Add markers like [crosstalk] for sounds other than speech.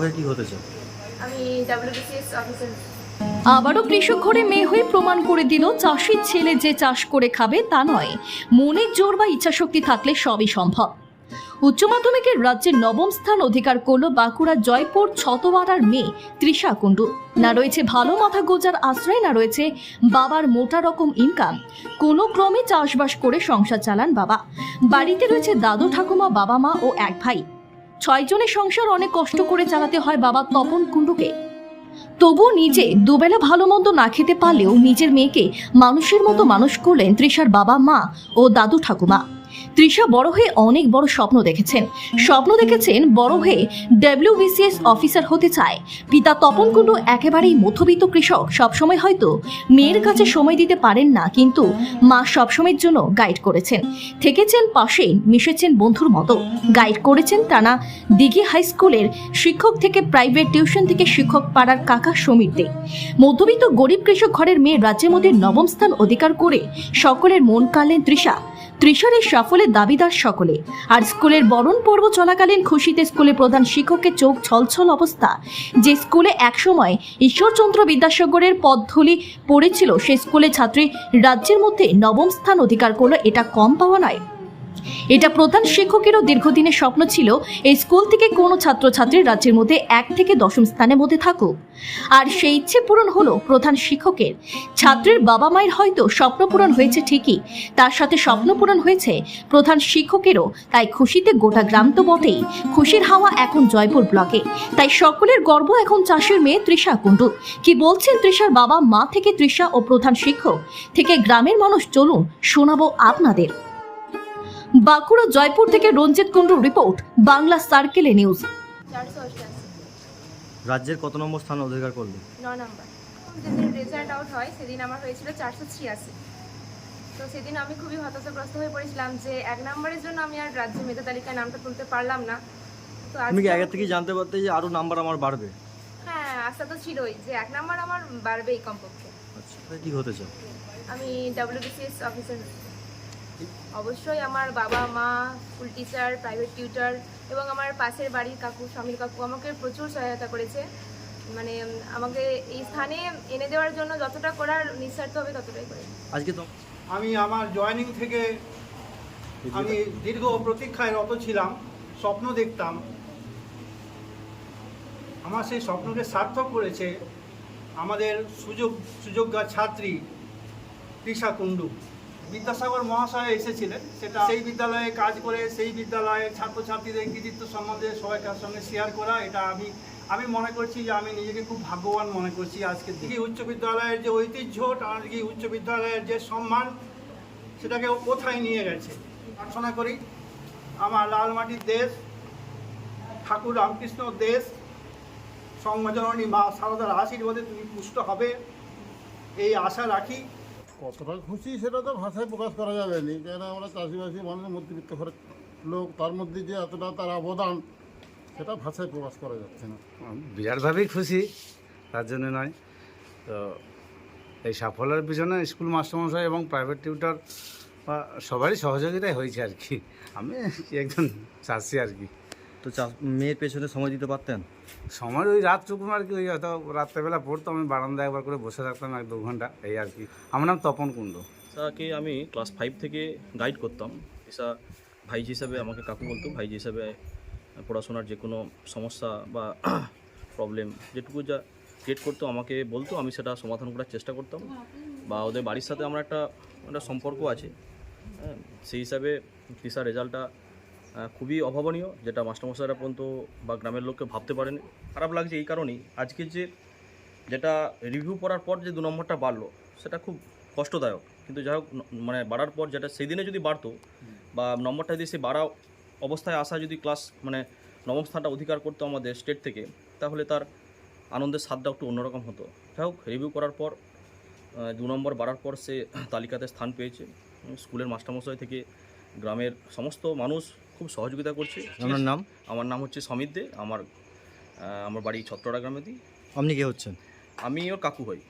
হয়ে কি হতে চাও? আমি ডাব্লিউবিসিএস অফিসার আবারও কৃষক ঘরে মেয়ে হয়ে প্রমাণ করে দিল চাষির ছেলে যে চাষ করে খাবে তা নয়। মনের জোর বা ইচ্ছাশক্তি থাকলে সবই সম্ভব। উচ্চ মাধ্যমিকের রাজ্যের নবম স্থান অধিকার করল বাঁকুড়া জয়পুর ছতওয়ারার মেয়ে তৃষা কুণ্ডু। না রয়েছে ভালো মাথা গোজার আশ্রয় না রয়েছে বাবার মোটা রকম ইনকাম কোনো ক্রমে চাষবাস করে সংসার চালান বাবা। বাড়িতে রয়েছে দাদু ঠাকুমা বাবা মা ও এক ভাই। ছয়জনের সংসার অনেক কষ্ট করে চালাতে হয় বাবা তপন কুণ্ডুকে। তবু নিজে দুবেলা ভালো মন্দ না খেতে পারলেও নিজের মেয়েকে মানুষের মতো মানুষ করলেন তৃষার বাবা মা ও দাদু ঠাকুমা। তৃষা বড় হয়ে অনেক বড় স্বপ্ন দেখেছেন। স্বপ্ন দেখেছেন বড় হয়ে ডব্লিউবিসিএস অফিসার হতে চায়। পিতা তপন কুণ্ডু একেবারেই মধ্যবিত্ত কৃষক। সবসময় হয়তো মেয়ের কাছে সময় দিতে পারেন না, কিন্তু মা সবসময়ের জন্য গাইড করেছেন। থেকেছেন পাশে মিশেছেন বন্ধুর মতো। গাইড করেছেন টানা দিঘি হাই স্কুলের শিক্ষক থেকে প্রাইভেট টিউশন থেকে শিক্ষক পাড়ার কাকা সমীর দে। মধ্যবিত্ত গরিব কৃষক ঘরের মেয়ে রাজ্যের মধ্যে নবম স্থান অধিকার করে সকলের মন কাড়লেন তৃষা। তৃষার এই সাফল্যের দাবিদার সকলে। আর স্কুলের বরণ পর্ব চলাকালীন খুশিতে স্কুলে প্রধান শিক্ষকের চোখ ছলছল অবস্থা। যে স্কুলে একসময় ঈশ্বরচন্দ্র বিদ্যাসাগরের পদধূলি পড়েছিল, সে স্কুলে ছাত্রী রাজ্যের মধ্যে নবম স্থান অধিকার করল, এটা কম পাওয়া নয়। এটা প্রধান শিক্ষকেরও দীর্ঘদিনের স্বপ্ন ছিল এই স্কুল থেকে কোনো ছাত্রছাত্রী রাজ্যের মধ্যে এক থেকে দশম স্থানের মধ্যে থাকুক। আর সেই ইচ্ছে পূরণ হলো প্রধান শিক্ষকের। ছাত্রের বাবা মায়ের হয়তো স্বপ্ন পূরণ হয়েছে ঠিকই, তার সাথে স্বপ্ন পূরণ হয়েছে প্রধান শিক্ষকেরও। তাই খুশিতে গোটা গ্রাম তো বটেই। খুশির হাওয়া এখন জয়পুর ব্লকে। তাই সকলের গর্ব এখন চাষের মেয়ে তৃষা কুণ্ডু। কি বলছেন তৃষার বাবা মা থেকে তৃষা ও প্রধান শিক্ষক? থেকে গ্রামের মানুষ চলুন শোনাবো আপনাদের। বাঁকুড়া জয়পুর থেকে রঞ্জিত কুণ্ডুর রিপোর্ট বাংলা সার্কেলে নিউজ। রাজ্যের কত নম্বর স্থান অধিকার করলে ন নম্বর। যেদিন রেজাল্ট আউট হয় সেদিন আমার হয়েছিল চারশো ছিয়াশি। তো সেদিন আমি খুবই হতাশাগ্রস্ত হয়ে পড়েছিলাম যে এক নম্বরের জন্য আমি আর রাজ্য মেধা তালিকায় নামটা তুলতে পারলাম না। তো তুমি কি আজকে- আগে থেকেই জানতে পারতে যে আরও নাম্বার আমার বাড়বে? হ্যাঁ আশা তো ছিলই যে এক নম্বর আমার বাড়বেই কমপক্ষে। আচ্ছা কি হতে চাও? আমি ডাব্লিউবিসিএস অফিসার অবশ্যই আমার বাবা মা স্কুল টিচার প্রাইভেট টিউটার এবং আমার পাশের বাড়ির কাকু স্বামীর কাকু আমাকে প্রচুর সহায়তা করেছে। মানে আমাকে এই স্থানে এনে দেওয়ার জন্য যতটা করার নিঃস্বার্থ হবে ততটাই করে। আজকে তো আমি আমার জয়েনিং থেকে আমি দীর্ঘ প্রতীক্ষায় রত ছিলাম স্বপ্ন দেখতাম। আমার সেই স্বপ্নকে সার্থক করেছে আমাদের সুযোগ সুযোগ্যা ছাত্রী তৃষা কুণ্ডু। বিদ্যাসাগর মহাশয় এসেছিলেন। সেটা সেই বিদ্যালয়ে কাজ করে সেই বিদ্যালয়ের ছাত্রছাত্রীদের কৃতিত্ব সম্বন্ধে সবাইকার সঙ্গে শেয়ার করা এটা আমি আমি মনে করছি যে আমি নিজেকে খুব ভাগ্যবান মনে করছি আজকে দিকে উচ্চ বিদ্যালয়ের যে ঐতিহ্য টানাদিঘি উচ্চ বিদ্যালয়ের যে সম্মান সেটাকে কোথায় নিয়ে গেছে? প্রার্থনা করি আমার লালমাটির দেশ ঠাকুর রামকৃষ্ণ দেশ সংবাদজননী মা সারদার আশীর্বাদে তুমি পুষ্ট হবে। এই আশা রাখি কতটা খুশি সেটা তো ভাষায় প্রকাশ করা যাবে না কেন আমরা চাষিবাসী মানুষের মধ্যবিত্ত ঘরের লোক, তার মধ্যে যে এতটা তার অবদান, সেটা ভাষায় প্রকাশ করা যাচ্ছে না। বিরাটভাবেই খুশি, তার জন্য নয়। তো এই সাফল্যের পিছনে স্কুল মাস্টারমশাই এবং প্রাইভেট টিউটর বা সবারই সহযোগিতাই হয়েছে আর কি। আমি একজন চাষি আর কি। তো চা- মেয়ের পেছনে সময় দিতে পারতেন? সময় ওই রাতটুকু আর কি ওই হয়তো রাত্রেবেলা পড়তো আমি বারান্দায় একবার করে বসে থাকতাম এক দু ঘণ্টা এই আর কি। আমার নাম তপন কুণ্ড। তাকে আমি ক্লাস ফাইভ থেকে গাইড করতাম। এসা ভাইজি হিসাবে আমাকে কাকু বলতো ভাইজি হিসাবে পড়াশোনার যে কোনো সমস্যা বা [clears throat] প্রবলেম যেটুকু যা ক্রিয়েট করতো আমাকে বলতো আমি সেটা সমাধান করার চেষ্টা করতাম। বা ওদের বাড়ির সাথে আমার একটা একটা সম্পর্ক আছে। হ্যাঁ সেই হিসাবে পিসার রেজাল্টটা খুবই অভাবনীয়, যেটা মাস্টারমশাইরা পর্যন্ত বা গ্রামের লোককে ভাবতে পারেনি। খারাপ লাগছে এই কারণেই। আজকে যে যেটা রিভিউ পড়ার পর যে দু নম্বরটা বাড়লো, সেটা খুব কষ্টদায়ক। কিন্তু যাই হোক মানে বাড়ার পর যেটা সেই দিনে যদি বাড়তো বা নম্বরটা যদি সে বাড়া অবস্থায় আসা যদি ক্লাস মানে নবম স্থানটা অধিকার করতো আমাদের স্টেট থেকে, তাহলে তার আনন্দের স্বাদটা একটু অন্যরকম হতো। যাই হোক রিভিউ করার পর দু নম্বর বাড়ার পর সে তালিকাতে স্থান পেয়েছে। স্কুলের মাস্টারমশাই থেকে গ্রামের সমস্ত মানুষ খুব সহযোগিতা করছে। আপনার নাম? আমার নাম হচ্ছে সমিত দে। আমার আমার বাড়ি ছত্রটা গ্রামে দিই আপনি কে হচ্ছেন? আমি ওর কাকু হই।